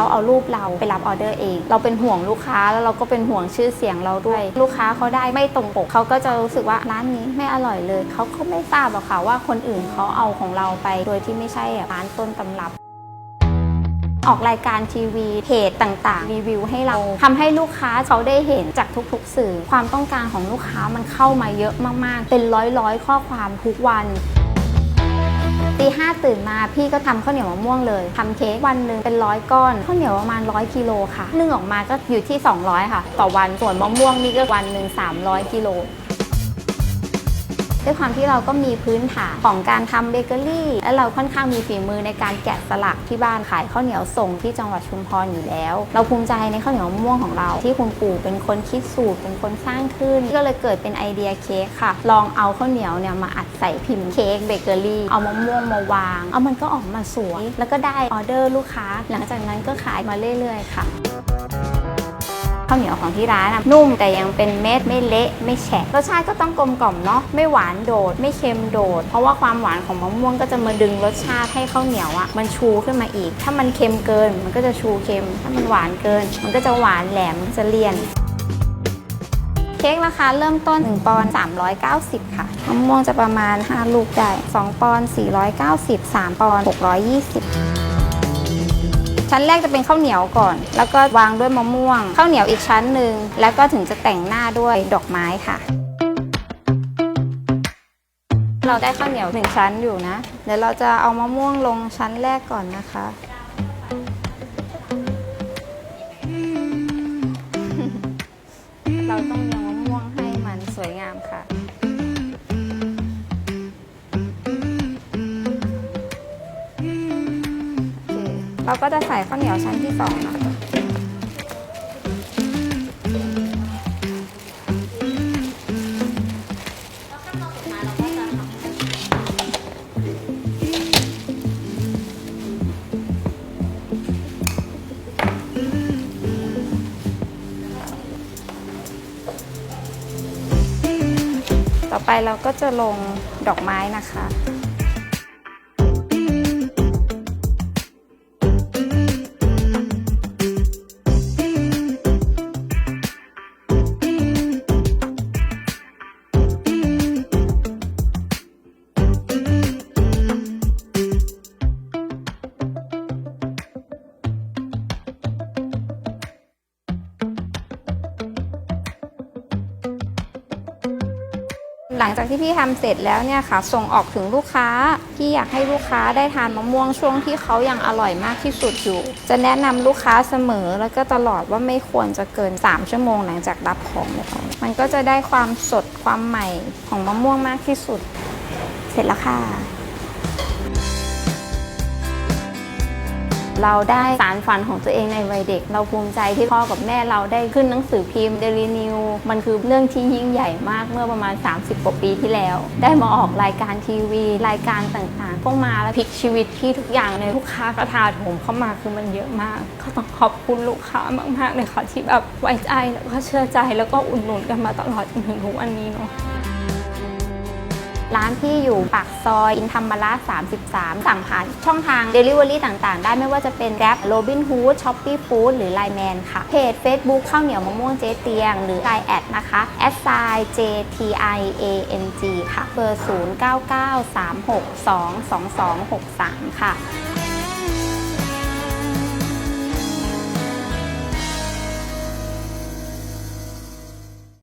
เขาเอารูปเราไปรับออเดอร์เอง เราเป็นห่วงลูกค้าแล้วเราก็เป็นห่วงชื่อเสียงเราด้วย ลูกค้าเขาได้ไม่ตรงปกเขาก็จะรู้สึกว่าร้านนี้ไม่อร่อยเลย เขาก็ไม่ทราบหรอกค่ะว่าคนอื่นเขาเอาของเราไป โดยที่ไม่ใช่ร้านต้นตำรับ ออกรายการทีวีเพจต่างๆ รีวิวให้เราทำให้ลูกค้าเขาได้เห็นจากทุกๆ สื่อ ความต้องการของลูกค้ามันเข้ามาเยอะมากๆ เป็นร้อยๆ ข้อความทุกวัน ตีห้าตื่นมาพี่ก็ทำข้าวเหนียวมะม่วงเลยทำเค้กวันหนึ่งเป็นร้อยก้อนข้าวเหนียวประมาณร้อยกิโลค่ะนึ่งออกมาก็อยู่ที่ 200 ค่ะ ต่อวันส่วนมะม่วงนี่ก็วันหนึ่ง300กิโล ด้วยความที่เราก็มีพื้นฐานของการทำเบเกอรี่ และเราค่อนข้างมีฝีมือในการแกะสลักที่บ้านขายข้าวเหนียวส่งที่จังหวัดชุมพรอยู่แล้ว เราภูมิใจในข้าวเหนียวมะม่วงของเรา ที่คุณปู่เป็นคนคิดสูตรเป็นคนสร้างขึ้นก็เลยเกิดเป็นไอเดียเค้กค่ะ ลองเอาข้าวเหนียวเนี่ยมาอัดใส่พิมพ์เค้กเบเกอรี่เอามะม่วงมาวาง เอามันก็ออกมาสวยแล้วก็ได้ออเดอร์ลูกค้า หลังจากนั้นก็ขายมาเรื่อย ๆ ค่ะ ข้าวเหนียวของที่ร้านอะนุ่มแต่ยังเป็นเม็ดไม่เละไม่แฉะรสชาติก็ต้องกลมกล่อมเนาะไม่หวานโดด ไม่เค็มโดด เพราะว่าความหวานของมะม่วงก็จะมาดึงรสชาติให้ข้าวเหนียวอะมันชูขึ้นมาอีก ถ้ามันเค็มเกินมันก็จะชูเค็ม ถ้ามันหวานเกิน มันก็จะหวานแหลมจะเลี่ยนเค้กราคาเริ่มต้น 1 ปอนด์390 ค่ะมะม่วงจะประมาณ 5 ลูกได้ 2 ปอนด์490 3 ปอนด์620 ชั้นแรกจะเป็นข้าวเหนียวก่อน แล้วก็วางด้วยมะม่วงข้าวเหนียวอีกชั้นหนึ่งแล้วก็ถึงจะแต่งหน้าด้วยดอกไม้ค่ะ เราได้ข้าวเหนียวหนึ่งชั้นอยู่นะ เดี๋ยวเราจะเอามะม่วงลงชั้นแรกก่อนนะคะเราต้องเรียงมะม่วงให้มันสวยงามค่ะ เราก็จะใส่ข้าวเหนียวชั้นที่สองนะคะต่อไปเราก็จะลงดอกไม้นะคะ หลังจากที่พี่ทำเสร็จแล้วเนี่ยค่ะ ส่งออกถึงลูกค้า พี่อยากให้ลูกค้าได้ทานมะม่วงช่วงที่เขายังอร่อยมากที่สุดอยู่ จะแนะนำลูกค้าเสมอแล้วก็ตลอดว่าไม่ควรจะเกิน 3 ชั่วโมงหลังจากรับของเลยค่ะมันก็จะได้ความสดความใหม่ของมะม่วงมากที่สุด เสร็จแล้วค่ะ เราได้สารฝันของตัวเองในวัยเด็ก เราภูมิใจที่พ่อกับแม่เราได้ขึ้นหนังสือพิมพ์เดลีนิวมันคือเรื่องที่ยิ่งใหญ่มากเมื่อประมาณ 30กว่าปีที่แล้ว ได้มาออกรายการทีวี รายการต่างๆพวกมาแล้วพลิกชีวิตที่ทุกอย่างเลยลูกค้ากระทาโถมเข้ามาคือมันเยอะมากก็ต้องขอบคุณลูกค้ามากๆเลยค่ะที่แบบไว้ใจแล้วก็เชื่อใจแล้วก็อุดหนุนกันมาตลอดจนถึงทุกวันนี้เนาะ ร้านที่อยู่ปากซอยอินธรรมระ33 สั่งผ่านช่องทาง Delivery ต่างๆ ได้ไม่ว่าจะเป็น Grab Robin Hood Shopee Food หรือ Line Man ค่ะ เพจ Facebook ข้าวเหนียวมะม่วงเจ๊เตียง หรือ Line แอดนะคะ s i j t i a n g ค่ะ เบอร์ 0993622263 ค่ะ